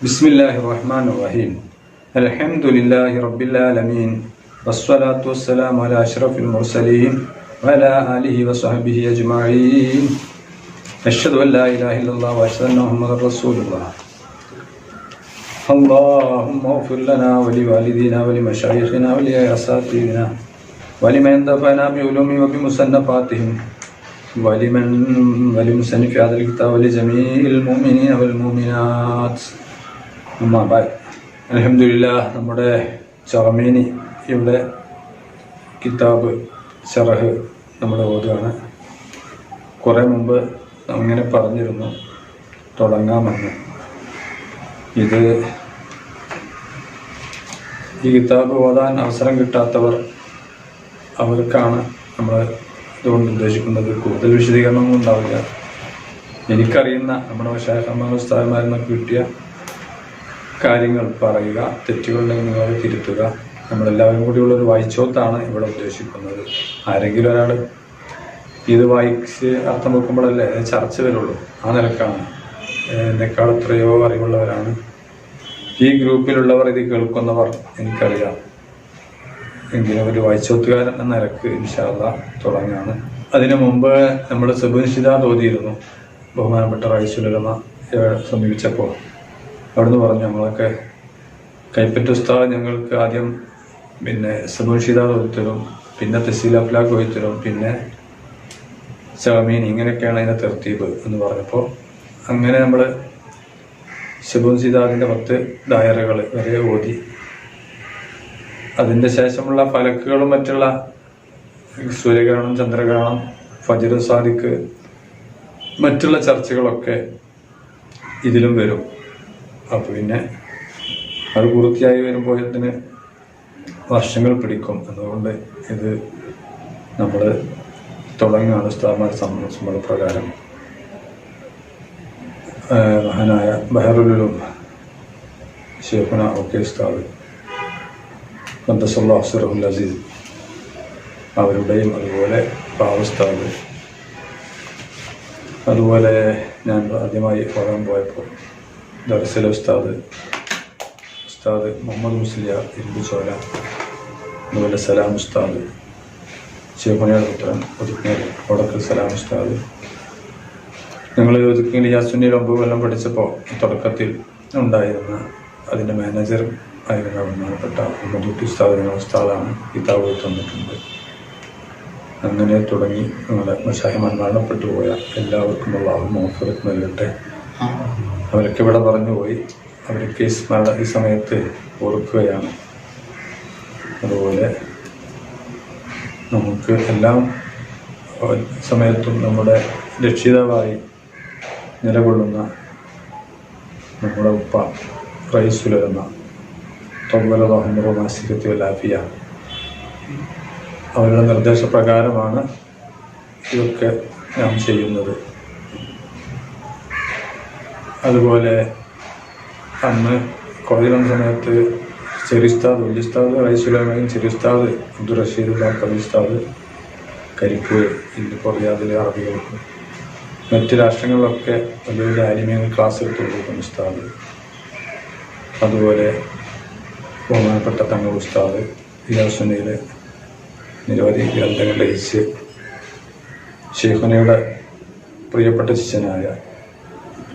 بسم الله الرحمن الرحيم. الحمد لله رب العالمين والصلاة والسلام على أشرف المرسلين وعلى آله وصحبه أجمعين. أشهد أن لا إله إلا الله وأشهد أن محمدا رسول الله. اللهم اغفر لنا ولوالدينا ولمشايخنا ولأساتذتنا ولمن دفعنا بعلومهم وبمصنفاتهم ولمن ولمصنف هذا الكتاب ولجميع المؤمنين والمؤمنات. അമ്മാ bye അലഹമില്ല നമ്മുടെ ചറമേനി ഇവിടെ കിതാബ് ഷറഹ് നമ്മൾ ഓതുകയാണ് കുറേ മുമ്പ് അങ്ങനെ പറഞ്ഞിരുന്നു. തുടങ്ങാമെന്ന്. ഇത് ഈ കിതാബ് ഓതാൻ അവസരം കിട്ടാത്തവർ അവർക്കാണ് നമ്മൾ ഇതുകൊണ്ട് ഉദ്ദേശിക്കുന്നത്. കൂടുതൽ വിശദീകരണമൊന്നും ഉണ്ടാവില്ല. എനിക്കറിയുന്ന നമ്മുടെ ഉസ്താദന്മാരിൽ നിന്നൊക്കെ കിട്ടിയ കാര്യങ്ങൾ പറയുക തെറ്റുകളുണ്ടെങ്കിൽ നിങ്ങൾ തിരുത്തുക. നമ്മളെല്ലാവരും കൂടിയുള്ള ഒരു വായിച്ചോത്താണ് ഇവിടെ ഉദ്ദേശിക്കുന്നത്. ആരെങ്കിലും ഒരാൾ ഇത് വായിച്ച് അർത്ഥം വെക്കുമ്പോഴല്ലേ ചർച്ച വരുള്ളൂ. ആ നിലക്കാണ്. എന്നെക്കാൾ എത്രയോ അറിവുള്ളവരാണ്. ഈ ഗ്രൂപ്പിലുള്ളവർ ഇത് കേൾക്കുന്നവർ എനിക്കറിയാം. എങ്കിലും ഒരു വായിച്ചോത്തുകാരൻ എന്ന നിലയ്ക്ക് ഇൻഷാല്ല തുടങ്ങാണ്. അതിനു മുമ്പ് നമ്മൾ സുബുനിഷിത തോതിയിരുന്നു ബഹുമാനപ്പെട്ട റൈസുലമ സമീപിച്ചപ്പോൾ. അവിടുന്ന് പറഞ്ഞു നമ്മളൊക്കെ കൈപ്പറ്റ ഉസ്താദ് ഞങ്ങൾക്ക് ആദ്യം പിന്നെ സുബുനിഷിത ഒരുത്തരും പിന്നെ തെസീൽ അഫ്ലാഖ് ഒരുത്തരും പിന്നെ ചമീൻ ഇങ്ങനെയൊക്കെയാണ് അതിന്റെ തെർത്തീബ് എന്ന് പറഞ്ഞപ്പോൾ അങ്ങനെ നമ്മൾ ശബുൻ സിതാദിന്റെ പത്ത് ഡയറകൾ വരെ ഓതി. അതിന്റെ ശേഷമുള്ള ഫലക്കുകളും മറ്റുള്ള സൂര്യഗ്രഹണം ചന്ദ്രഗ്രഹണം ഫജിർ സാദിക്ക് മറ്റുള്ള ചർച്ചകളൊക്കെ ഇതിലും വരും. അപ്പോൾ പിന്നെ അത് പൂർത്തിയായി വരുമ്പോഴത്തിന് വർഷങ്ങൾ പിടിക്കും. അതുകൊണ്ട് ഇത് നമ്മൾ തുടങ്ങുകയാണ് സ്ഥാപന സമ്മത പ്രകാരം. മഹാനായ ബഹറുലും ഷേഖുന ഓക്കെ ഉസ്താദ് ഖദ്ദസുല്ലാ അഫ്സറുൽ അസീസ് അവരുടെയും അതുപോലെ പാവസ്താദ് അതുപോലെ ഞാൻ ആദ്യമായി പോകാൻ പോയപ്പോൾ ദർസല ഉസ്താദ്. ഉസ്താദ് മുഹമ്മദ് മുസ്ലിയാർ ഇരുമ്പുചോല അതുപോലെ സലാം ഉസ്താദ്. ഷേഖുനിയുടെ പുത്രൻ ഒതുക്കിനേൽ ഒടക്കൽ സലാം ഉസ്താദ്. ഞങ്ങൾ ഒതുക്കിയിൽ യാസുന്നിയിൽ ഒമ്പത് കൊല്ലം പഠിച്ചപ്പോൾ തുടക്കത്തിൽ ഉണ്ടായിരുന്ന അതിന്റെ മാനേജർ ആയിരുന്ന ബഹുമാനപ്പെട്ട ഉസ്താദ് എന്ന ഉസ്താദാണ്. കിതാബ് തന്നിട്ടുണ്ട്. അങ്ങനെ തുടങ്ങി ഞങ്ങളുടെ മഷാഹിമാൻ മരണപ്പെട്ടു പോയ എല്ലാവർക്കുമുള്ള മോഫറത്ത് നൽകട്ടെ. അവരൊക്കെ ഇവിടെ പറഞ്ഞു പോയി. അവരൊക്കെ ഈ സ്മരണ ഈ സമയത്ത് ഓർക്കുകയാണ്. അതുപോലെ നമുക്ക് എല്ലാം സമയത്തും നമ്മുടെ രക്ഷിതാവായി നിലകൊള്ളുന്ന നമ്മുടെ ഉപ്പ റൈസുലരുന്ന തൊമ്പലതോഹമുറമാസികത്തി വലാഫിയ അവരുടെ നിർദ്ദേശപ്രകാരമാണ് ഇതൊക്കെ നാം ചെയ്യുന്നത്. അന്ന് കോളേജിൽ വന്ന സമയത്ത് ചെറിയുസ്താദ് വലിയുസ്താദ് റൈസുലമയും ചെറിയുസ്താദ് അബ്ദുൾ റഷീദ് കവിസ്താദ് കരിപ്പൂർ ഇന്ത്യ റിയാദിലെ അറബികൾക്ക് മറ്റ് രാഷ്ട്രങ്ങളിലൊക്കെ വലിയ വലിയ ആലിമ്യങ്ങൾ ക്ലാസ് എടുത്തു കൊടുക്കും ഉസ്താദ്. അതുപോലെ ബഹുമാനപ്പെട്ട തങ്ങൾ ഉസ്താദ് ഇലാസുന്നയിൽ നിരവധി ഗ്രന്ഥങ്ങൾ രചിച്ച് ഷെയ്ഖുനയുടെ പ്രിയപ്പെട്ട ശിഷ്യനായ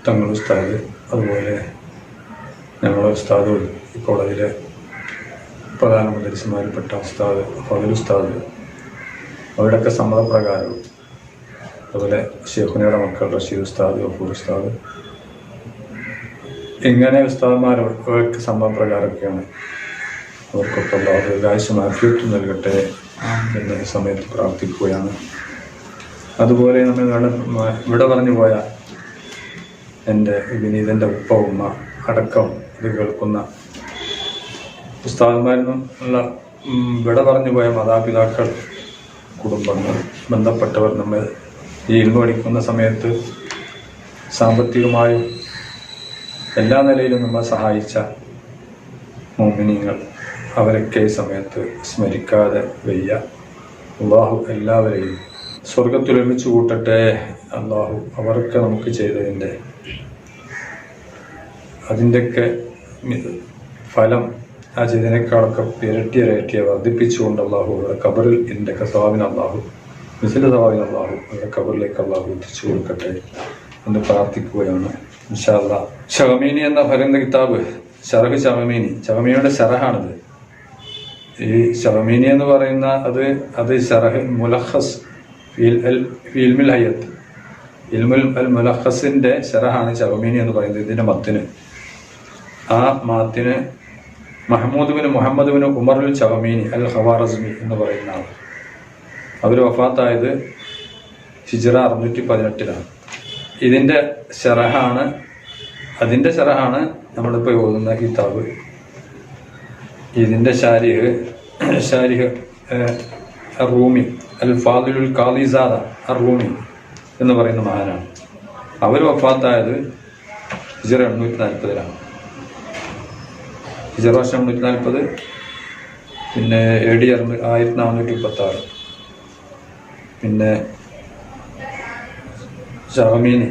തങ്ങൾ ഉസ്താദ് അതുപോലെ ഞങ്ങളുടെ ഉസ്താദ് കോളേജിലെ പ്രധാന മന്ത്രിമാരിൽപ്പെട്ട ഉസ്താദ് ഫതിൽ ഉസ്താദ് അവരുടെയൊക്കെ സമ്മതപ്രകാരവും അതുപോലെ ഷെഹുനയുടെ മക്കൾ റഷീദ് ഉസ്താദ് ഗഫൂർ ഉസ്താദ്. ഇങ്ങനെ ഉസ്താദ്മാരൊക്കെ സമ്മതപ്രകാരമൊക്കെയാണ് അവർക്കൊക്കെ ദീർഘായുസം ആഫ്യൂത്ത് നൽകട്ടെ എന്ന സമയത്ത് പ്രാർത്ഥിക്കുകയാണ്. അതുപോലെ നമ്മൾ ഇവിടെ പറഞ്ഞു പോയ എന്റെ വിനീതന്റെ ഉപ്പ ഉമ്മ അടക്കം ഇത് കേൾക്കുന്ന പുസ്തകന്മാരിൽ ഉള്ള വിട പറഞ്ഞു പോയ മാതാപിതാക്കൾ കുടുംബങ്ങൾ ബന്ധപ്പെട്ടവർ നമ്മൾ ഈ ഇൽമ പഠിക്കുന്ന സമയത്ത് സാമ്പത്തികമായും എല്ലാ നിലയിലും നമ്മൾ സഹായിച്ച മോമിനിങ്ങൾ അവരൊക്കെ ഈ സമയത്ത് സ്മരിക്കാതെ വയ്യ. അള്ളാഹു എല്ലാവരെയും സ്വർഗത്തിൽ ഒരുമിച്ച് കൂട്ടട്ടെ. അള്ളാഹു അവർക്ക് നമുക്ക് ചെയ്തതിന്റെ അതിന്റെയൊക്കെ ഫലം ആ ചെയ്തതിനേക്കാളൊക്കെ ഇരട്ടിയ ഇരട്ടിയെ വർദ്ധിപ്പിച്ചുകൊണ്ട് അള്ളാഹു അവരുടെ കബറിൽ ഇതിന്റെയൊക്കെ സവാബിന് അള്ളാഹു മിസിന്റെ സവാബിന് അള്ളാഹു അവരുടെ കബറിലേക്ക് അള്ളാഹു എത്തിച്ചു കൊടുക്കട്ടെ എന്ന് പ്രാർത്ഥിക്കുകയാണ്. ഇൻഷാല്ല ഷഹമീനി എന്ന ഫലം കിതാബ് ഷറഹ് ഷഹമീനി ഷഹമീനിയുടെ ഷറഹാണിത് ഈ ഷഹമീനി എന്ന് പറയുന്ന അത് അത് ഷറഹ് മുലഹസ് ഫീൽമിൽ ഹയ്യത്ത്. ഇൽമുൽ അൽ മുലഹസിന്റെ ഷറഹാണ് ഷഹമീനി എന്ന് പറയുന്നത് ഇതിന്റെ മത്തിന്. ആ മാത്തിന് മഹമ്മൂദ് ബിൻ മുഹമ്മദ് ഉമറുൽ ചവമീനി അൽ ഹവാറസ്മി എന്ന് പറയുന്ന ആൾ. അവർ വഫാത്തായത് ഹിജറ അറുന്നൂറ്റി പതിനെട്ടിലാണ് ഇതിന്റെ ഷറഹാണ് അതിന്റെ ഷറഹാണ് നമ്മളിപ്പോൾ ഓതുന്ന കിതാബ് ഇതിന്റെ ഷാരിഹ് ഷാരിഹ് റൂമി അൽ ഫാദുൽ കാലിസാദ റൂമി എന്ന് പറയുന്ന മഹാനാണ്. അവർ വഫാത്തായത് ഹിജറ എണ്ണൂറ്റി നാൽപ്പതിലാണ് ഹിജറ വർഷം എണ്ണൂറ്റി നാൽപ്പത് പിന്നെ എ ഡി അറുന്നൂ ആയിരത്തി നാനൂറ്റി മുപ്പത്തി ആറ് പിന്നെ ഷഹമീനി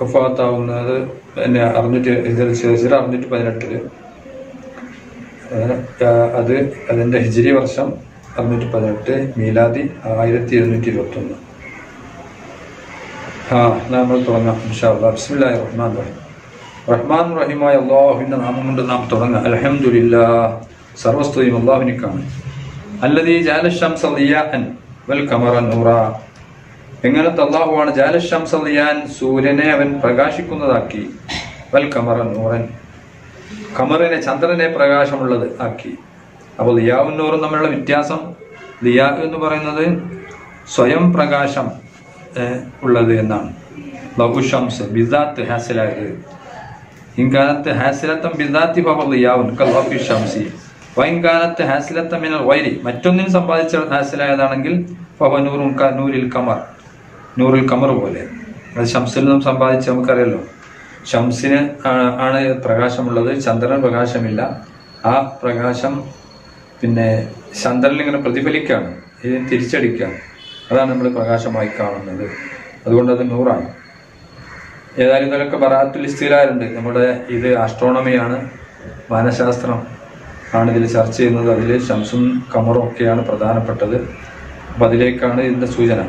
വഫാത്താവുന്നത് പിന്നെ അറുന്നൂറ്റി ഹിജറ അറുന്നൂറ്റി പതിനെട്ടിൽ. അത് അതിന്റെ ഹിജിരി വർഷം അറുന്നൂറ്റി പതിനെട്ട് മീലാദി ആയിരത്തി ഇരുന്നൂറ്റി ഇരുപത്തൊന്ന് ആ നമ്മൾ തുടങ്ങാം ഇൻഷാ അള്ളാഹ് ബിസ്മില്ലാഹിർ റഹ്മാൻ റഹീം. റഹ്മാൻ റഹീമായ അള്ളാഹുവിന്റെ നാമം കൊണ്ട് നാം തുടങ്ങാം. അലഹമുല്ല സർവസ്തുതിയും അള്ളാഹുവിനിക്കാണ്. അല്ലതീ ജാലശംസ ലിയാഅൻ വൽ കമറ നൂറ. എങ്ങനത്തെ അള്ളാഹുവാണ് ജാലശംസ ലിയാൻ സൂര്യനെ അവൻ പ്രകാശിക്കുന്നതാക്കി. വൽ കമറ നൂറൻ. കമറിനെ ചന്ദ്രനെ പ്രകാശമുള്ളത് ആക്കി. അപ്പോൾ ലിയാവും നൂറും തമ്മിലുള്ള വ്യത്യാസം ലിയാ എന്ന് പറയുന്നത് സ്വയം പ്രകാശം ഉള്ളത് എന്നാണ്. ലഘുഷംസ് ബിദാത്ത് ഹാസിലായത്. ഇൻകാനത്ത് ഹാസിലത്തം ബിദാത്തി ഫവർ കൽവാക്കി ഷംസി വൈൻകാലത്ത് ഹാസിലത്തം മിനൽ വൈരി മറ്റൊന്നിനും സമ്പാദിച്ച ഹാസിലായതാണെങ്കിൽ ഫവ നൂറുൻ ക നൂരിൽ കമർ നൂറിൽ കമർ പോലെ. അത് ഷംസിൽ നിന്നും സമ്പാദിച്ച് നമുക്കറിയല്ലോ ഷംസിന് ആണ് പ്രകാശമുള്ളത്. ചന്ദ്രൻ പ്രകാശമില്ല. ആ പ്രകാശം പിന്നെ ചന്ദ്രനിൽ ഇങ്ങനെ പ്രതിഫലിക്കുകയാണ് ഇതിനെ തിരിച്ചടിക്കുകയാണ് അതാണ് നമ്മൾ പ്രകാശമായി കാണുന്നത്. അതുകൊണ്ട് അത് നൂറാണ്. ഏതായാലും ഇതിലൊക്കെ ബറാത്തുൽ ഇസ്തിലാറുണ്ട് നമ്മുടെ ഇത് ആസ്ട്രോണമിയാണ് വാനശാസ്ത്രം ആണ് ഇതിൽ ചർച്ച ചെയ്യുന്നത്. അതിൽ ഷംസും കമറും ഒക്കെയാണ് പ്രധാനപ്പെട്ടത്. അപ്പം അതിലേക്കാണ് ഇതിന്റെ സൂചന.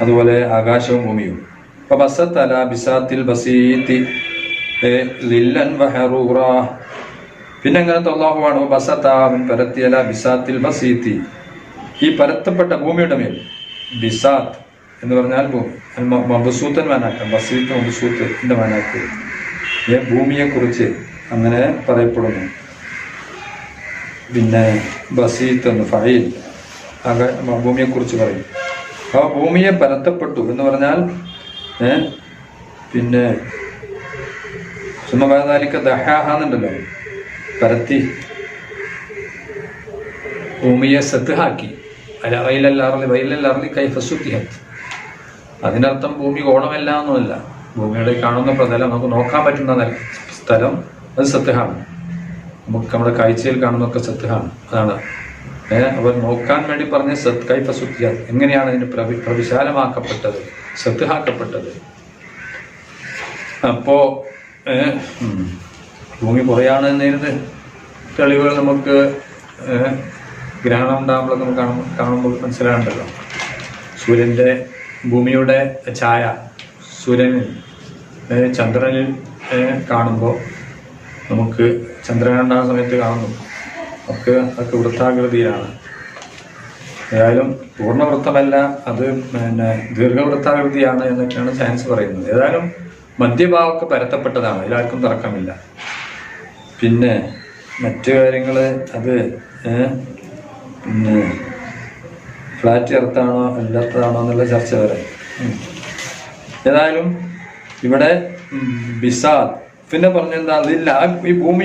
അതുപോലെ ആകാശവും ഭൂമിയും. അപ്പൊ ബസത്തല ബിസാത്തിൽ ബസീത്തി ലില്ലൻ വഹറൂറ. പിന്നെ അങ്ങനെ തൊള്ളാഹുവാണ് ബസത്ത പരത്തിയല ബിസാത്തിൽ ബസീത്തി ഈ പരത്തപ്പെട്ട ഭൂമിയുടെ മേൽ ബിസാത്ത് എന്ന് പറഞ്ഞാൽ മബസൂത്തൻ മാനാക്കാം ബസീത്ത് മബസൂത്തിന്റെ മാനാക്ക്. ഏ ഭൂമിയെ കുറിച്ച് അങ്ങനെ പറയപ്പെടുന്നു. പിന്നെ ബസീത്ത് എന്ന് ഫയൽ ഭൂമിയെക്കുറിച്ച് ഭൂമിയെ കുറിച്ച് പറയും. ആ ഭൂമിയെ പരത്തപ്പെട്ടു എന്ന് പറഞ്ഞാൽ പിന്നെ സുമബാലിക്ക ദഹാഹാന്നുണ്ടല്ലോ പരത്തി ഭൂമിയെ സത്ഹാക്കി അല്ല വയലല്ലാറിൽ കൈ കൈഫസുത്തിഹത്ത് അതിനർത്ഥം ഭൂമി കോണമല്ല എന്നല്ല ഭൂമിയുടെ കാണുന്ന പ്രതലം നമുക്ക് നോക്കാൻ പറ്റുന്ന സ്ഥലം അത് സത്യമാണ് നമുക്ക് നമ്മുടെ കാഴ്ചയിൽ കാണുന്നതൊക്കെ സത്യമാണ് അതാണ്. അവർ നോക്കാൻ വേണ്ടി പറഞ്ഞ സത് കൈഫസുത്തിയ എങ്ങനെയാണ് അതിന് പ്രവി പ്രവിശാലമാക്കപ്പെട്ടത് സത്യഹാക്കപ്പെട്ടത്? അപ്പോ ഭൂമി കുറയാണ് എന്നതിന് തെളിവുകൾ നമുക്ക് ഗ്രഹണം ഉണ്ടാകുമ്പോൾ നമുക്ക് കാണുമ്പോൾ കാണുമ്പോൾ മനസ്സിലാകണ്ടല്ലോ. സൂര്യന്റെ ഭൂമിയുടെ ഛായ സൂര്യനിൽ ചന്ദ്രനിൽ കാണുമ്പോൾ നമുക്ക് ചന്ദ്രനുണ്ടാകുന്ന സമയത്ത് കാണുന്നു. ഒക്കെ അതൊക്കെ വൃത്താകൃതിയിലാണ്. ഏതായാലും പൂർണവൃത്തമല്ല അത് പിന്നെ ദീർഘവൃത്താകൃതിയാണ് എന്നൊക്കെയാണ് സയൻസ് പറയുന്നത്. ഏതായാലും മദ്യഭാവമൊക്കെ പരത്തപ്പെട്ടതാണ് അതിലാർക്കും തർക്കമില്ല. പിന്നെ മറ്റു കാര്യങ്ങൾ അത് പിന്നെ ഫ്ലാറ്റ് എർത്താണോ അല്ലാത്തതാണോ എന്നുള്ള ചർച്ച വരെ. ഏതായാലും ഇവിടെ ബിസാദ്. പിന്നെ പറഞ്ഞെന്താ അതില്ല. ഈ ഭൂമി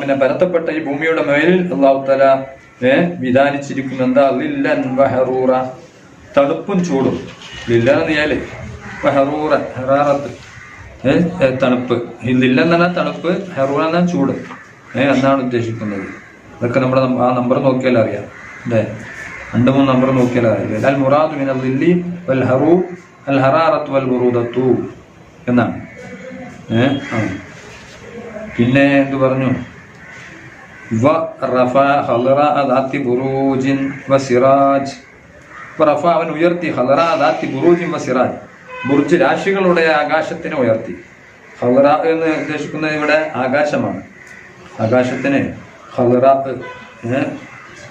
പിന്നെ പരത്തപ്പെട്ട ഈ ഭൂമിയുടെ മേലിൽ അള്ളാഹുത്തല ഏർ ഏ വിധാനിച്ചിരിക്കുന്ന. എന്താ? ലില്ലൻ വഹറൂറ. തണുപ്പും ചൂടും. പറഞ്ഞാൽ വഹറൂറ ഹറാറത്ത്. ഏ ഏ, തണുപ്പ്. ഈ എന്നാ പറഞ്ഞാൽ തണുപ്പ് ഹെറൂറ എന്നാ ചൂട്. ഏഹ് എന്നാണ് ഉദ്ദേശിക്കുന്നത്. അതൊക്കെ നമ്മുടെ ആ നമ്പർ നോക്കിയാൽ അറിയാം അല്ലേ? രണ്ട് മൂന്ന് നമ്പർ നോക്കിയാൽ അറിയാം അൽ മുറാദു മിനൽ ലില്ലി വൽ ഹറൂ അൽ ഹറാറത്ത് വൽ ബുറൂദത്തു എന്നാണ്. പിന്നെ എന്ത് പറഞ്ഞു? വ റഫ ഹലറ അദാത്തി ബുറൂജിൻ വ സിറാജ്. റഫ അവൻ ഉയർത്തി. ഹലറ അദാത്തി ബുറൂജിൻ വ സിറാജ്. ബുർജ് രാശികളുടെ ആകാശത്തിനെ ഉയർത്തി. ഹലറ എന്ന് ഉദ്ദേശിക്കുന്നത് ഇവിടെ ആകാശമാണ്. ആകാശത്തിന് ഹലറ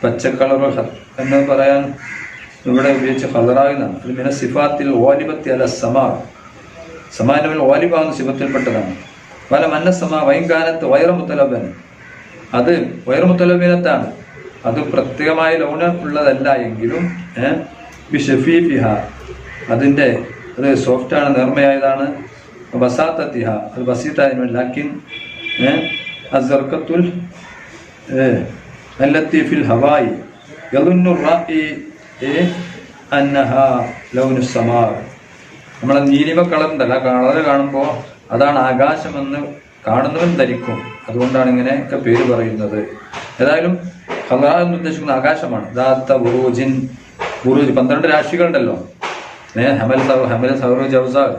പച്ച കളർ എന്ന് പറയാൻ ഇവിടെ ഉപയോഗിച്ച ഹലറാകുന്നതാണ് അത് മിന സിഫാത്തിൽ ഓലിബത്തി അല്ല സമാ. വാലിബ എന്ന സിഫത്തിൽപ്പെട്ടതാണ്. പല മന്നസമ വൈകാനത്ത് വയറുമുത്തലബൻ അത് വയറുമുത്തലബിനത്താണ് അത് പ്രത്യേകമായ ലോണ ഉള്ളതല്ല എങ്കിലും ബി ഷഫീഫിഹ. അതിന്റെ അത് സോഫ്റ്റാണ് നിർമ്മയായതാണ് ബസാത്തത്തിഹ അത് ബസീത്തായ ലാക്കിൻ അസർക്കത്തുൽ അല്ലത്തീഫിൽ ഹവായി. ലൗനുസമാർ നമ്മൾ നീലിമ കളർ കളർ കാണുമ്പോൾ അതാണ് ആകാശമെന്ന് കാണുന്നവൻ ധരിക്കും. അതുകൊണ്ടാണ് ഇങ്ങനെയൊക്കെ പേര് പറയുന്നത്. ഏതായാലും ഹലാ എന്ന് ഉദ്ദേശിക്കുന്ന ആകാശമാണ്. ദാത്ത ബുറൂജിൻ ബുറൂജ് പന്ത്രണ്ട് രാശികളുണ്ടല്ലോ. നേ ഹമൽ സൗ ഹമൽ സൗറു ജൗസാർ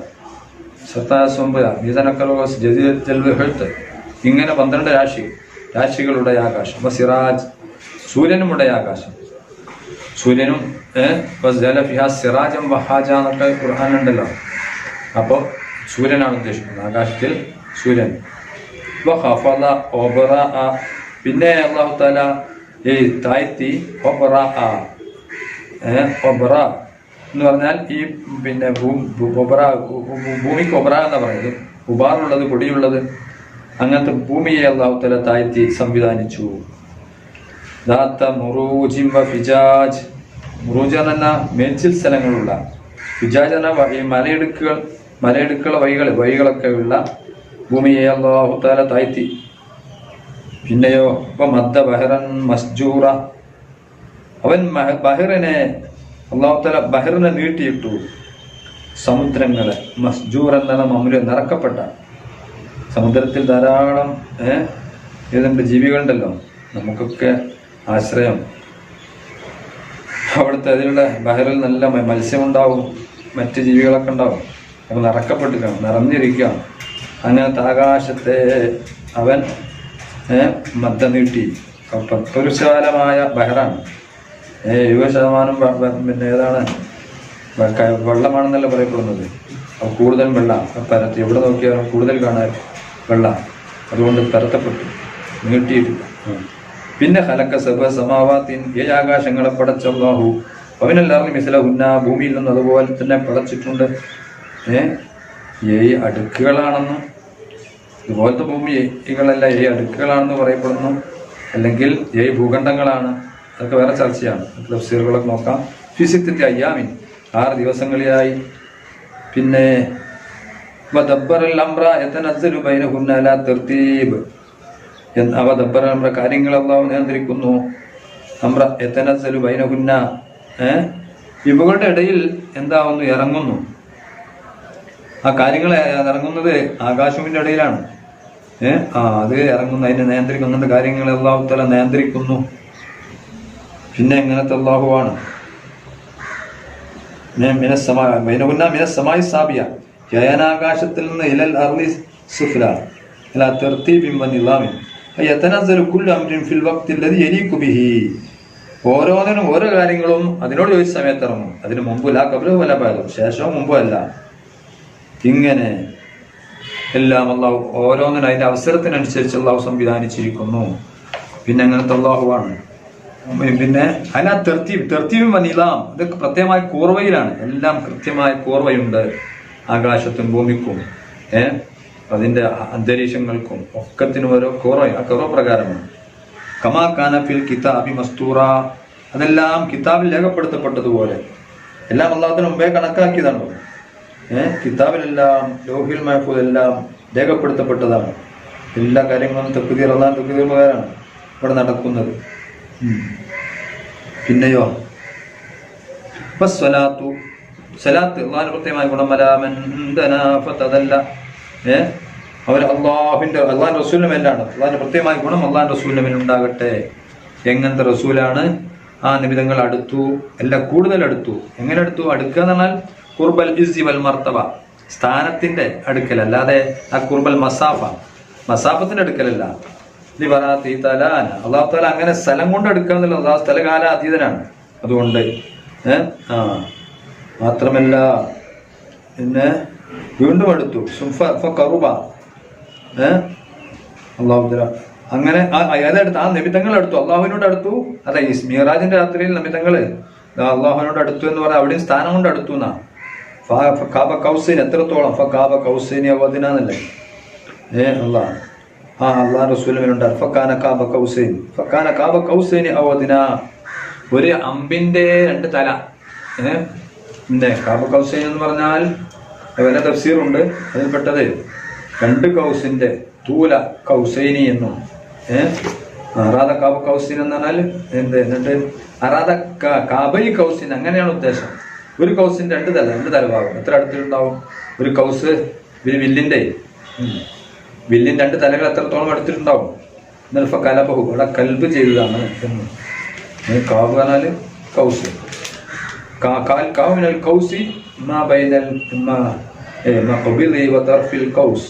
സത്താസൊമ്പത് മീസനക്കലോസ് ജദീ ജൽവെഴുത്ത് ഇങ്ങനെ പന്ത്രണ്ട് രാശി രാശികളുടെ ആകാശം. അപ്പോൾ സിറാജ് സൂര്യനുമുടെ ആകാശം. സൂര്യനും സിറാജം വഹാജ എന്നൊക്കെ അപ്പോൾ സൂര്യനാണ് ഉദ്ദേശിക്കുന്നത്. ആകാശത്തിൽ സൂര്യൻ. ഒബറ. പിന്നെ അള്ളാഹു താല ഈ താഴ്ത്തി ഒബറ എന്ന് പറഞ്ഞാൽ ഈ പിന്നെ ഭൂമിക്ക് ഒബറ എന്നാ പറയുന്നത്. ഉബാറുള്ളത് കൊടിയുള്ളത് അങ്ങനത്തെ ഭൂമിയെ അള്ളാഹു താല താഴ്ത്തി സംവിധാനിച്ചു. ദാത്ത മുറൂജിം ഫിജാജ്. മുറൂജ് എന്ന മേച്ചിൽ സ്ഥലങ്ങളുള്ള ഫിജാജ് എന്ന ഈ മലയിടുക്കുകൾ മലയിടുക്കുള്ള വഴികൾ വഴികളൊക്കെ ഉള്ള ഭൂമിയെ അള്ളാഹു താല താഴ്ത്തി. പിന്നെയോ ഇപ്പൊ മദ്ദ ബഹ്റൻ മസ്ജൂറ. അവൻ ബഹ്റിനെ അള്ളാഹുത്താല അള്ളാഹു താല ബഹറിനെ നീട്ടിയിട്ടു. സമുദ്രങ്ങളെ മസ്ജൂർ എന്ന മമ്മുൽ നിറക്കപ്പെട്ട. സമുദ്രത്തിൽ ധാരാളം ഏതുണ്ട് ജീവികളുണ്ടല്ലോ. നമുക്കൊക്കെ ആശ്രയം. അവിടുത്തെ അതിലുള്ള ബഹറിൽ നല്ല മത്സ്യം മത്സ്യമുണ്ടാവും. മറ്റ് ജീവികളൊക്കെ ഉണ്ടാവും. അപ്പൊ നിറക്കപ്പെട്ടിരിക്കണം. നിറഞ്ഞിരിക്കാം അതിനകത്ത് ആകാശത്തെ അവൻ മദ്ദ നീട്ടി. പുരുഷകാലമായ ബഹറാണ്. ഏഹ് എഴുപത് ശതമാനം പിന്നെ ഏതാണ്? വെള്ളമാണെന്നല്ല പറയപ്പെടുന്നത്. അപ്പോൾ കൂടുതൽ വെള്ള. പരത്തി എവിടെ നോക്കിയാലും കൂടുതൽ കാണാൻ വെള്ള. അതുകൊണ്ട് പരത്തപ്പെട്ടു. നീട്ടിയിട്ടില്ല. പിന്നെ ഹലക്ക സബ സമാവാത്തിൻ ഏഴ് ആകാശങ്ങളെ പടച്ചല്ലാഹു അവനെല്ലാവരും മിസലഹുന്ന ഭൂമിയിൽ നിന്ന് അതുപോലെ തന്നെ പടച്ചിട്ടുണ്ട്. ഏ? ഏഴ് അടുക്കുകളാണെന്നും ഇതുപോലത്തെ ഭൂമികളല്ല ഏഴ് അടുക്കുകളാണെന്ന് പറയപ്പെടുന്നു. അല്ലെങ്കിൽ ഏഴ് ഭൂഖണ്ഡങ്ങളാണ്. അതൊക്കെ വേറെ ചർച്ചയാണ്. തഫ്സീറുകളൊക്കെ നോക്കാം. ഫിസിത്തിന്റെ അയ്യാമിൻ ആറ് ദിവസങ്ങളിലായി. പിന്നെ യതനസ്സലു ബൈനഹുന്ന തർതീബ് അവ ദബ്ബറൽ നമ്മുടെ കാര്യങ്ങൾ അള്ളാഹു നിയന്ത്രിക്കുന്നു. നമ്മുടെ എത്തനസലു ബൈനകുന്ന ഏ? ഇവകളുടെ ഇടയിൽ എന്താവുന്നു ഇറങ്ങുന്നു. ആ കാര്യങ്ങൾ ഇറങ്ങുന്നത് ആകാശത്തിന്റെ ഇടയിലാണ്. ഏർ ആ അത് ഇറങ്ങുന്നു അതിനെ നിയന്ത്രിക്കുന്നുണ്ട് കാര്യങ്ങൾ അള്ളാഹു തല നിയന്ത്രിക്കുന്നു. പിന്നെ എങ്ങനത്തെ അള്ളാഹുവാണ് മിനസ്സമാ ബൈനഹുന്ന മിനസ്സമായി സാബിയ. ജയനാകാശത്തിൽ നിന്ന് ഇലൽ അർലി സുഫ്ല. ഇല തെർത്തി ബിംബൻ നിലാമിൻ യതനസ്സലു കുല്ലം അംരിൻ ഫിൽ വക്തില്ലത് അല്ലദി ബിഹി ഓരോന്നിനും ഓരോ കാര്യങ്ങളും അതിനോട് ചോദിച്ച സമയത്ത് ഇറങ്ങും. അതിന് മുമ്പില്ല കബലും കബലോ വല ബാദോ ശേഷവും മുമ്പും അല്ല. ഇങ്ങനെ എല്ലാം അള്ളാഹു ഓരോന്നിനും അതിന്റെ അവസരത്തിനനുസരിച്ച് അള്ളാഹു സംവിധാനിച്ചിരിക്കുന്നു. പിന്നെ അങ്ങനത്തെ അള്ളാഹുവാണ് പിന്നെ അതിനാ തെർത്തി തെർത്തിയും വനിലാം ഇതൊക്കെ പ്രത്യേകമായ കൂർവയിലാണ്. എല്ലാം കൃത്യമായ കൂർവയുണ്ട്. ആകാശത്തും ഭൂമിക്കും. ഏ? അതിന്റെ അന്തരീക്ഷങ്ങൾക്കും ഒക്കത്തിനും ഓരോ കുറവ് ആ കുറവ് പ്രകാരമാണ്. കമാ കാനഫിൽ കിതാബി മസ്തൂറ. അതെല്ലാം കിതാബിൽ രേഖപ്പെടുത്തപ്പെട്ടതുപോലെ. എല്ലാം അള്ളാഹത്തിന് മുമ്പേ കണക്കാക്കിയതാണ് ഏഹ് കിതാബിലെല്ലാം ലോഹിൽ മഹഫൂദ് എല്ലാം രേഖപ്പെടുത്തപ്പെട്ടതാണ്. എല്ലാ കാര്യങ്ങളും തെക്കുതീർ അള്ളാഹ് തെക്കുതീർ പ്രകാരമാണ് ഇവിടെ നടക്കുന്നത്. പിന്നെയോ? സ്വലാത്തു സ്വലാത്ത് അള്ളാഹിന് കൃത്യമായി ഗുണമലാമൻ അവർ അള്ളാഹുവിന്റെ അള്ളാഹിന്റെ റസൂലിന്റെ മേലാണ്. പ്രത്യേകമായ ഗുണം അള്ളാഹിന്റെ റസൂലിന്റെ മേൽ ഉണ്ടാകട്ടെ എങ്ങനത്തെ റസൂലാണ് ആ നിമിതങ്ങൾ അടുത്തു? എല്ലാം കൂടുതൽ അടുത്തു. എങ്ങനെ അടുത്തു? അടുക്കുക എന്ന് പറഞ്ഞാൽ കുർബൽ ഇസി വൽ സ്ഥാനത്തിന്റെ അടുക്കൽ അല്ലാതെ ആ കുർബൽ മസാഫ. മസാഫത്തിന്റെ അടുക്കലല്ല. അള്ളാഹു താല അങ്ങനെ സ്ഥലം കൊണ്ട് അടുക്കുക എന്നുള്ളത് അള്ളാഹു സ്ഥലകാല അതീതനാണ്. അതുകൊണ്ട് ഏഹ് ആ. മാത്രമല്ല പിന്നെ വീണ്ടും എടുത്തു. കറുബ. ഏ? അള്ളാഹു തആല അങ്ങനെ ഏതെടുത്തു ആ നിമിത്തങ്ങൾ എടുത്തു. അള്ളാഹുവിനോട് അടുത്തു അല്ല ഈ മീറാജിന്റെ രാത്രിയിൽ നിമിത്തങ്ങൾ. അള്ളാഹുവിനോട് അടുത്തു എന്ന് പറഞ്ഞാൽ അവിടെയും സ്ഥാനം കൊണ്ട് അടുത്തു എന്നാ. കാബ കൗസൈൻ എത്രത്തോളം? ഫ കാബ കൗസൈനി അവദിനല്ലേ ഏ അള്ളാ. ആ അള്ളാഹ് റസൂലിനുണ്ട് ഫക്കാന കാബ കൗസൈൻ. ഫക്കാന കാബ കൗസൈനി അവദിന ഒരു അമ്പിന്റെ രണ്ട് തല. ഏ? കാബ കൗസൈൻ എന്ന് പറഞ്ഞാൽ വല്ല തഫ്സീറുണ്ട്? അതിൽപ്പെട്ടത് രണ്ട് കൗസിന്റെ തൂല കൗസൈനി എന്നും അറാദ കാബ് കൗസിൻ എന്ന് പറഞ്ഞാൽ എന്ത്? എന്നിട്ട് അറാദ ക- കാബലി കൗസിൻ അങ്ങനെയാണ് ഉദ്ദേശം. ഒരു കൗസിൻ രണ്ട് തല രണ്ട് തലഭാഗം. എത്ര അടുത്തിട്ടുണ്ടാവും? ഒരു കൗസ് ഒരു വില്ലിന്റെ. വില്ലിൻ രണ്ട് തലകൾ എത്രത്തോളം എടുത്തിട്ടുണ്ടാവും എന്നാൽ കലബഹു ഇവിടെ കൽബ് ചെയ്തതാണ് എന്ന്. കാവ് പറഞ്ഞാൽ കൗസ്. കാൽ കാവിനൽ കൗസി മാ ബൈനൽ മൊബിലി വതർഫിൽ കൗസ്.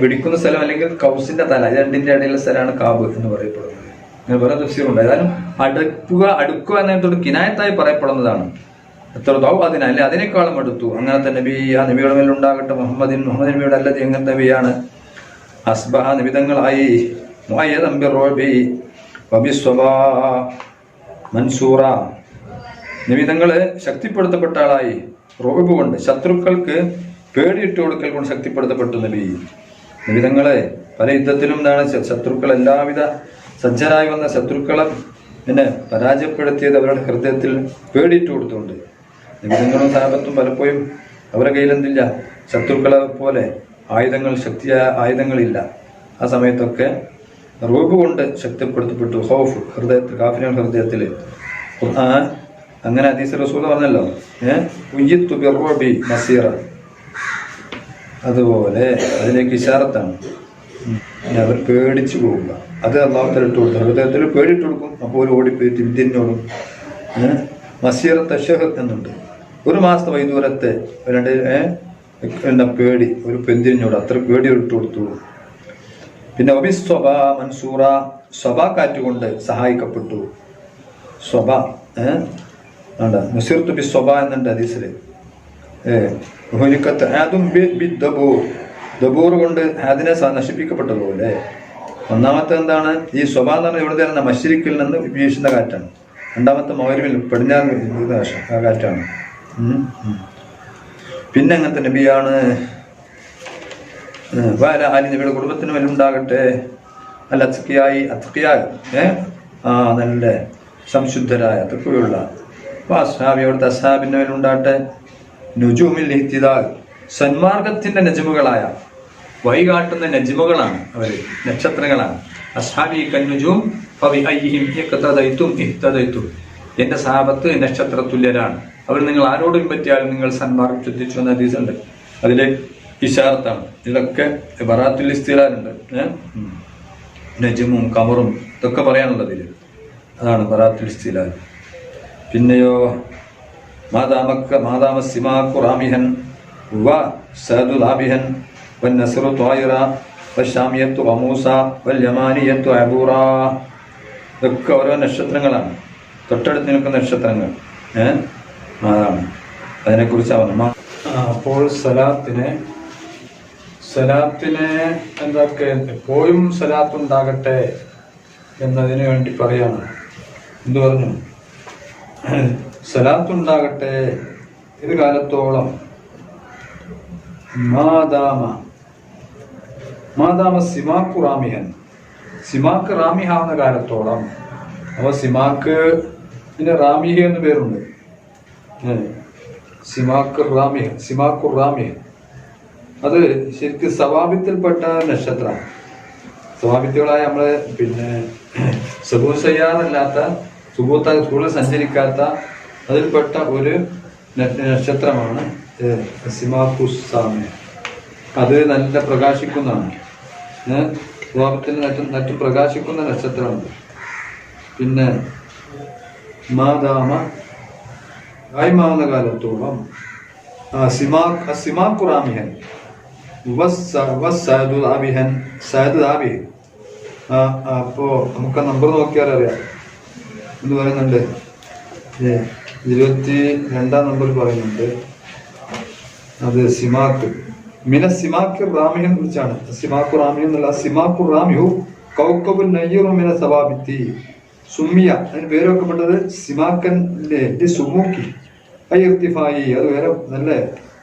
പിടിക്കുന്ന സ്ഥലം അല്ലെങ്കിൽ കൗസിന്റെ തല രണ്ടിന്റെ ഇടയിലുള്ള സ്ഥലമാണ് കാബ് എന്ന് പറയപ്പെടുന്നത്. അങ്ങനെ പല തഫ്സീറുണ്ട്. ഏതായാലും അടുക്കുക അടുക്കുക എന്നതിനോട് കിനായത്തായി പറയപ്പെടുന്നതാണ്. എത്ര ദൗ അതിന് അല്ലെ അതിനേക്കാളും അടുത്തു. അങ്ങനത്തെ നബി ആ നബിയുടെ മേലുണ്ടാകട്ടെ മുഹമ്മദിൻ മുഹമ്മദ് നബിയുടെ അല്ലത് എങ്ങനത്തെ നബിയാണ്. അസ്ബഹ നിബിതങ്ങളായി. മൻസൂറ. നിബിതങ്ങൾ ശക്തിപ്പെടുത്തപ്പെട്ട ആളായി. റോബ് കൊണ്ട് ശത്രുക്കൾക്ക് പേടിയിട്ട് കൊടുക്കൽ കൊണ്ട് ശക്തിപ്പെടുത്തപ്പെട്ടു നബി. വിവിധങ്ങളെ പല യുദ്ധത്തിലും എന്താണ് ശത്രുക്കൾ എല്ലാവിധ സജ്ജരായി വന്ന ശത്രുക്കളെ പിന്നെ പരാജയപ്പെടുത്തിയത് അവരുടെ ഹൃദയത്തിൽ പേടിയിട്ട് കൊടുത്തുകൊണ്ട്. നിമിതങ്ങളും സാപത്തും പലപ്പോഴും അവരുടെ കയ്യിലെന്തില്ല? ശത്രുക്കളെ പോലെ ആയുധങ്ങൾ ശക്തിയായ ആയുധങ്ങളില്ല. ആ സമയത്തൊക്കെ റൂബ് കൊണ്ട് ശക്തിപ്പെടുത്തപ്പെട്ടു. ഹോഫ് ഹൃദയത്തിൽ കാഫിനൽ ഹൃദയത്തിൽ ഖുർആൻ അങ്ങനെ ഹദീസ് റസൂൽ പറഞ്ഞല്ലോ ഏഹ് മസീറ അതുപോലെ അതിലേക്ക് ഇഷാറത്താണ്. അവർ പേടിച്ചു പോവുക. അത് അള്ളാഹത്തിൽ ഇട്ട് കൊടുക്കും ഹൃദയത്തിൽ പേടിട്ട് കൊടുക്കും. അപ്പോൾ ഒരു ഓടിപ്പോയി തിരിഞ്ഞോടും മസീർ ഷഹർ എന്നുണ്ട്. ഒരു മാസത്തെ വൈദൂരത്തെ രണ്ട് എന്താ പേടി? ഒരു പെന്തിരിഞ്ഞോട് അത്ര പേടി ഇട്ട് കൊടുത്തുള്ളൂ പിന്നെ ഒബി സ്വബ മൻസൂറ. സ്വബ കാറ്റുകൊണ്ട് സഹായിക്കപ്പെട്ടു. സ്വബ ഏഹ് മുസീർത്തു ബി സ്വബ എന്നുണ്ട് ഹദീസിൽ. ഏഹ് ആദും ബി ദബൂർ. ദബൂർ കൊണ്ട് സ- നശിപ്പിക്കപ്പെട്ടതുപോലെ. ഒന്നാമത്തെ എന്താണ് ഈ സ്വബ എന്ന് പറഞ്ഞാൽ ഇവിടെ തരുന്ന മശ്രിക്കിൽ നിന്ന് വീശുന്ന കാറ്റാണ്. രണ്ടാമത്തെ മൗരവിൽ പടിഞ്ഞാറ് കാറ്റാണ്. പിന്നെ അങ്ങനത്തെ നബിയാണ്. വാല ആലി നബിയുടെ കുടുംബത്തിന് ഉണ്ടാകട്ടെ. അല്ല അത്തക്കിയായി അത്തക്കിയായി ഏ? ആ നല്ല സംശുദ്ധരായ അത്തക്കുള്ള അസ്ഹാബി അവിടുത്തെ അസ്ഹാബിന്റെ മേലുണ്ടാട്ടെ നുജുമിൽ ഇഹ്തിദാൽ സന്മാർഗത്തിന്റെ നജമുകളായ വഴികാട്ടുന്ന നജുമുകളാണ് അവർ നക്ഷത്രങ്ങളാണ്. അസ്ഹാബി കന്നുജും ഫബി അയ്യിഹിം ഇഖ്തദൈതും ഇഹ്തദൈതും. എന്റെ സഹാബത്ത് നക്ഷത്ര തുല്യരാണ് അവർ നിങ്ങൾ ആരോടും പറ്റിയാലും നിങ്ങൾ സന്മാർഗം ശ്രദ്ധിച്ചു എന്ന ഹദീസുണ്ട്. അതിലെ ഇഷാർത്താണ് ഇതിലൊക്കെ ബറാത്തുൽ ഇസ്തിലാലുണ്ട്. നജമും കമറും ഇതൊക്കെ പറയാനുള്ളത് ഇതിൽ അതാണ് ബറാത്തുൽ ഇസ്തിലാൽ പിന്നെയോ മാതാമക്ക മാതാമ സിമാക്കു റാമിഹൻ വ സദു വൻ നസറു ത്വായിറ വശാമിയത്തു വമൂസ വല്യമാനിയത്തു അബൂറ. ഇതൊക്കെ ഓരോ നക്ഷത്രങ്ങളാണ്. തൊട്ടടുത്ത് നിൽക്കുന്ന നക്ഷത്രങ്ങൾ. ഏഹ് അതിനെക്കുറിച്ച് അതിനെക്കുറിച്ചാണ് അപ്പോൾ സലാത്തിനെ സലാത്തിനെ എന്തൊക്കെ എപ്പോഴും സലാത്ത് ഉണ്ടാകട്ടെ എന്നതിന് വേണ്ടി പറയാണ് എന്തു പറഞ്ഞു? സലാത്തുണ്ടാകട്ടെ. ഇത് കാലത്തോളം. മാതാമ മാതാമ സിമാക്കു റാമിഹൻ. സിമാക്ക് റാമിഹാവുന്ന കാലത്തോളം. അപ്പൊ സിമാക്ക് പിന്നെ റാമിഹ എന്ന് പേരുണ്ട്. സിമാക്ക് റാമിഹ സിമാക്കു റാമിഹ. അത് ശരിക്കും സവാബിത്തിൽപ്പെട്ട നക്ഷത്രമാണ് സ്വാഭിത്യങ്ങളായ നമ്മൾ പിന്നെ സുബൂ ചെയ്യാറല്ലാത്ത സുബൂത്ത കൂടുതൽ സഞ്ചരിക്കാത്ത അതിൽപ്പെട്ട ഒരു നക്ഷത്രമാണ് സിമാക്കുസാമി അത് നല്ല പ്രകാശിക്കുന്നതാണ്. ലോകത്തിന് നറ്റും നറ്റും പ്രകാശിക്കുന്ന നക്ഷത്രമാണ് പിന്നെ മാതാമ ആയിമാവുന്ന കാലത്തോളം സിമാ സിമാക്കുറാമിഹൻ വസ്സ- വസ്സാദു അപ്പോൾ നമുക്ക് നമ്പർ നോക്കിയാൽ അറിയാം എന്ന് പറയുന്നുണ്ട്. ഇരുപത്തി രണ്ടാം നമ്പർ പറയുന്നുണ്ട്. അത് സിമാക്ക്. മിന സിമാക്ക് റാമിയെ കുറിച്ചാണ്. സിമാക്കു റാമി എന്നുള്ള സിമാക്കു റാമിയു കൗക്കബു നയ്യറു മിന സവാബിത്തി. സുമിയ അതിന് പേര് വെക്കപ്പെട്ടത് സിമാക്കൻ ലി സുമൂക്കി. അയ്യർത്തിഫായി അത് ഉയര നല്ല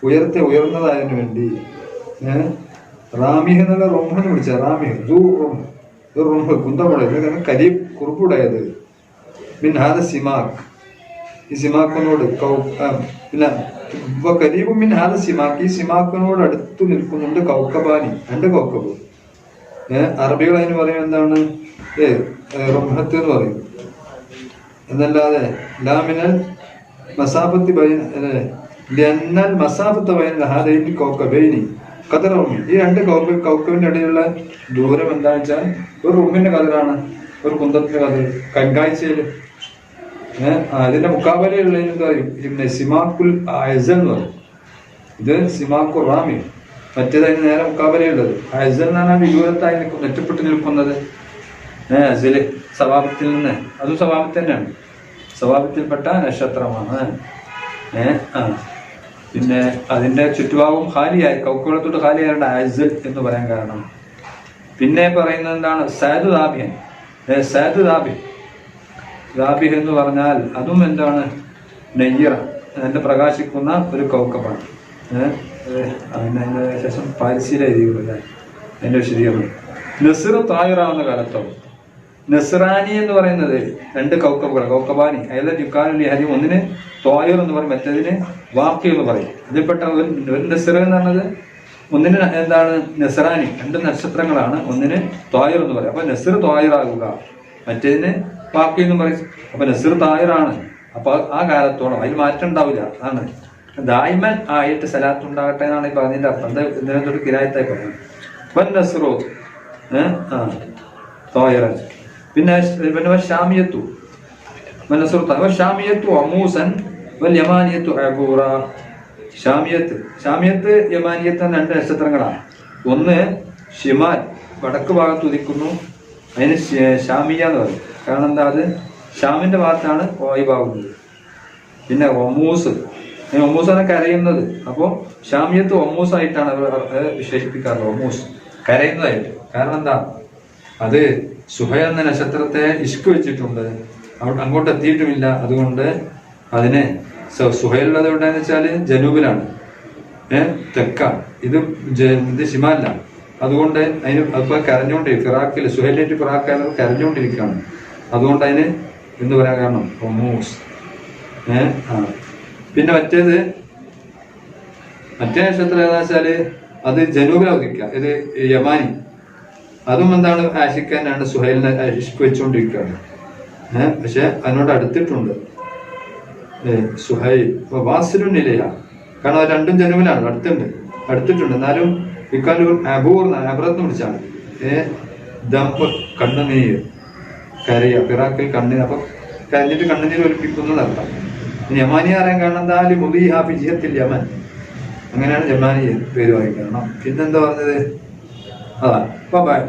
ഉയർത്തെ ഉയർന്നതായതിന് വേണ്ടി. റാമിഹ എന്നുള്ള റൊംഹെന്ന് വിളിച്ച റാമിഹ് ദൂ റൊംഹ്. ഇത് റൊംഹ് കുന്തമുടയത് കാരണം കരി കുറുപ്പുടയത് മിൻ ഹാദ സിമാക്ക് ഈ സിമാക്കിനോട് പിന്നെ കരീബും മിൻ ഹാദ സിമാക്ക്. ഈ സിമാക്കിനോട് അടുത്ത് നിൽക്കുന്നുണ്ട് കൗക്കബാനി രണ്ട് കൗക്കബ്. അറബികൾ അതിന് പറയും എന്താണ്? ഏ റൊംഹത്ത് എന്ന് പറയും. എന്നല്ലാതെ ലാമിനൽ മസാഫത്ത് ബൈൻ ലന്നൽ മസാഫത്ത് ബൈൻ ഹാദൈനി കൗക്കബൈനി. ഈ രണ്ട് കൗക്ക കൗക്കവിന്റെ ഇടയിലുള്ള ദൂരം എന്താണെന്ന് വെച്ചാൽ ഒരു റൂമിന്റെ കതിറാണ്. ഒരു കുന്തത്തിന്റെ കതിർ കങ്കാഴ്ചയിൽ ഏഹ് അതിന്റെ മുക്കാബലയുള്ള സിമാക്കുൽ അയസൻ എന്ന് പറയും. ഇത് സിമാക്കുൽ റാമി. മറ്റേത് അതിന് നേരെ മുക്കാബലയുള്ളത് അയസൻ എന്നാണ് വിദൂരത്തായി നിൽക്കും നിൽക്കുന്നത്. അസിൽ സ്വഭാവത്തിൽ നിന്ന്. അതും സ്വഭാവത്തിൽ തന്നെയാണ്. സ്വഭാവത്തിൽപ്പെട്ട നക്ഷത്രമാണ്. ഏഹ് ആ. പിന്നെ അതിന്റെ ചുറ്റുഭാഗവും ഖാലിയായി കൗക്കുളത്തോട്ട് ഖാലിയായിട്ട് അയസൽ എന്ന് പറയാൻ കാരണം. പിന്നെ പറയുന്നത് എന്താണ്? സാദു ദാബിയൻ ദാബിഹ് എന്ന് പറഞ്ഞാൽ അതും എന്താണ്? നെയ്യറ എന്നെ പ്രകാശിക്കുന്ന ഒരു കൗക്കപ്പാണ് അതിന് ശേഷം പാരിശീല എഴുതിയുള്ളൂ എന്റെ വിശദീകരണം നസിർ തായിറാവുന്ന കാലത്തോ നസ്രാനി എന്ന് പറയുന്നത് രണ്ട് കൗക്കബുകൾ കൗക്കബാനി അയല ജുക്കാലി ഹരി ഒന്നിന് തോയർ എന്ന് പറയും മറ്റേതിന് വാക്കി എന്ന് പറയും. അതിൽപ്പെട്ട ഒരു ഒരു നസിർ എന്ന് പറഞ്ഞത് ഒന്നിന് എന്താണ്? നസ്രാനി രണ്ട് നക്ഷത്രങ്ങളാണ് ഒന്നിന് തോയർ എന്ന് പറയും അപ്പൊ നസിർ തോയറാകുക മറ്റേതിന് വാക്കി എന്ന് പറയും. അപ്പൊ നസീർ തായറാണ് അപ്പൊ ആ കാലത്തോളം അതിൽ മാറ്റം ഉണ്ടാവില്ല. അതാണ് ദായ്മൻ ആയിട്ട് സലാത്ത് ഉണ്ടാകട്ടെ എന്നാണ് ഈ പറഞ്ഞതിന്റെ അർത്ഥം. എന്താ ഇതിനകത്തൊരു കിരായത്തായി വൻ നസ്റോ. തോയറൻ പിന്നെ പിന്നെ ഷാമിയത്തു. മനസുർത്ത ഷാമിയത്തു അമൂസൻ യമാനിയത്തു അബൂറ. ഷാമിയത്ത്. ഷാമിയത്ത് യമാനിയത്ത് രണ്ട് നക്ഷത്രങ്ങളാണ്. ഒന്ന് ഷിമാൻ വടക്ക് ഭാഗത്ത് ഉദിക്കുന്നു. അതിന് ഷാമിയ എന്ന് പറയും. കാരണം എന്താ? അത് ഷാമിന്റെ ഭാഗത്താണ് വായുവാകുന്നത് പിന്നെ ഒമൂസ്. ഈ ഒമൂസ് ആണ് കരയുന്നത്. അപ്പോൾ ഷാമിയത്ത് ഒമൂസായിട്ടാണ് അവർ വിശേഷിപ്പിക്കാറുള്ളത് ഒമൂസ്. കരയുന്നതായിട്ട്. കാരണം എന്താ? അത് സുഹൈൽ എന്ന നക്ഷത്രത്തെ ഇഷ്ക് വെച്ചിട്ടുണ്ട്. അവിടെ അങ്ങോട്ട് എത്തിയിട്ടുമില്ല. അതുകൊണ്ട് അതിനെ സുഹയുള്ളത് എവിടെയെന്ന് വെച്ചാൽ ജനൂബിലാണ്. ഏഹ് തെക്കാണ് ഇത് ഇത് ഷിമാലിലാണ്. അതുകൊണ്ട് അതിന് അപ്പൊ കരഞ്ഞുകൊണ്ടിരിക്കും. ഫിറാക്കിൽ സുഹേലേറ്റ് ഫിറാക്കാൻ കരഞ്ഞുകൊണ്ടിരിക്കുകയാണ്. അതുകൊണ്ട് അതിന് എന്ന് പറയാൻ കാരണം? ഹൊമോസ് ഏഹ് ആ. പിന്നെ മറ്റേത്? മറ്റേ നക്ഷത്രം ഏതാ വെച്ചാൽ അത് അവതരിക്കുക ഇത് യമാനി. അതും എന്താണ്? ആശിക്കാനാണ് സുഹൈലിനെ ഇഷ്ക് വെച്ചുകൊണ്ടിരിക്കുകയാണ് ഏഹ് പക്ഷെ അതിനോട് അടുത്തിട്ടുണ്ട്. സുഹൈൽ. ഇപ്പൊ വാസിലുന്നില്ല കാരണം അത് രണ്ടും ജനുവിലാണ്. അടുത്തുണ്ട്. അടുത്തിട്ടുണ്ട്. എന്നാലും ഇക്കാലൂർ അബൂർ അബ്രത്ത് വിളിച്ചാണ്. ഏ? ദമ്പ കണ്ണുനീർ കരയ പിറാക്കിൽ കണ്ണീർ അപ്പൊ കരഞ്ഞിട്ട് കണ്ണുനീർ ഒലിപ്പിക്കുന്നത് അർത്ഥം ഇനി യമാനി അറിയാൻ കാരണം എന്താ മുബീഹ ഫിജിഹത്തിൽ യമൻ. അങ്ങനെയാണ് ജമാനി പേര് വായിക്കണം പിന്നെന്താ പറഞ്ഞത്? അതാ ബൈ